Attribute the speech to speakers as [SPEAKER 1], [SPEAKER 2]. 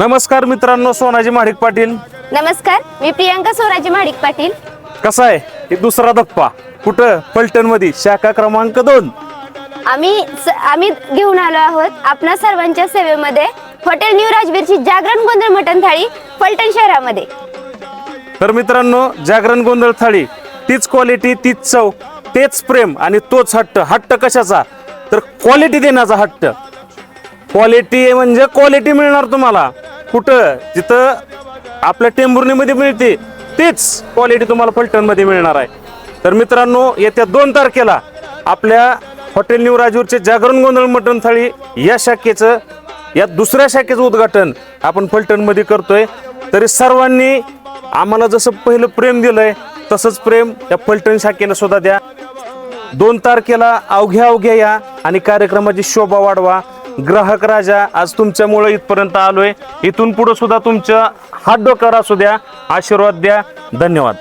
[SPEAKER 1] नमस्कार मित्रांनो सोनाजी महाडिक पाटील.
[SPEAKER 2] नमस्कार मी प्रियांका सोराजी महाडिक पाटील.
[SPEAKER 1] कसा आहे? हे दुसरा धप्पा. कुठं? फलटणमध्ये शाखा क्रमांक दोन.
[SPEAKER 2] आम्ही स- आम्ही घेऊन आलो आहोत आपणा सर्वांच्या सेवेमध्ये. हॉटेल न्यू राजवीरची जागरण गोंधळ मटण थाळी फलटण शहरामध्ये.
[SPEAKER 1] तर मित्रांनो जागरण गोंधळ थाळी तीच क्वालिटी तीच चव तेच प्रेम आणि तोच हट्ट. हट्ट कशाचा? तर क्वालिटी देण्याचा हट्ट. क्वालिटी म्हणजे क्वालिटी मिळणार तुम्हाला. कुठं? जिथं आपल्या टेंभुर्णीमध्ये मिळते तीच क्वालिटी तुम्हाला फलटणमध्ये मिळणार आहे. तर मित्रांनो येत्या दोन तारखेला आपल्या हॉटेल न्यू राजूरचे जागरण गोंधळ मटण थाळी या शाखेचं या दुसऱ्या शाखेचं उद्घाटन आपण फलटणमध्ये करतोय. तरी सर्वांनी आम्हाला जसं पहिलं प्रेम दिलंय तसंच प्रेम या फलटण शाखेला सुद्धा द्या. दोन तारखेला अवघ्या अवघ्या या आणि कार्यक्रमाची शोभा वाढवा. ग्राहक राजा आज तुमच्यामुळे इथपर्यंत आलोय. इथून पुढे सुद्धा तुमच्या हात डोक्यावर असू द्या आशीर्वाद द्या. धन्यवाद.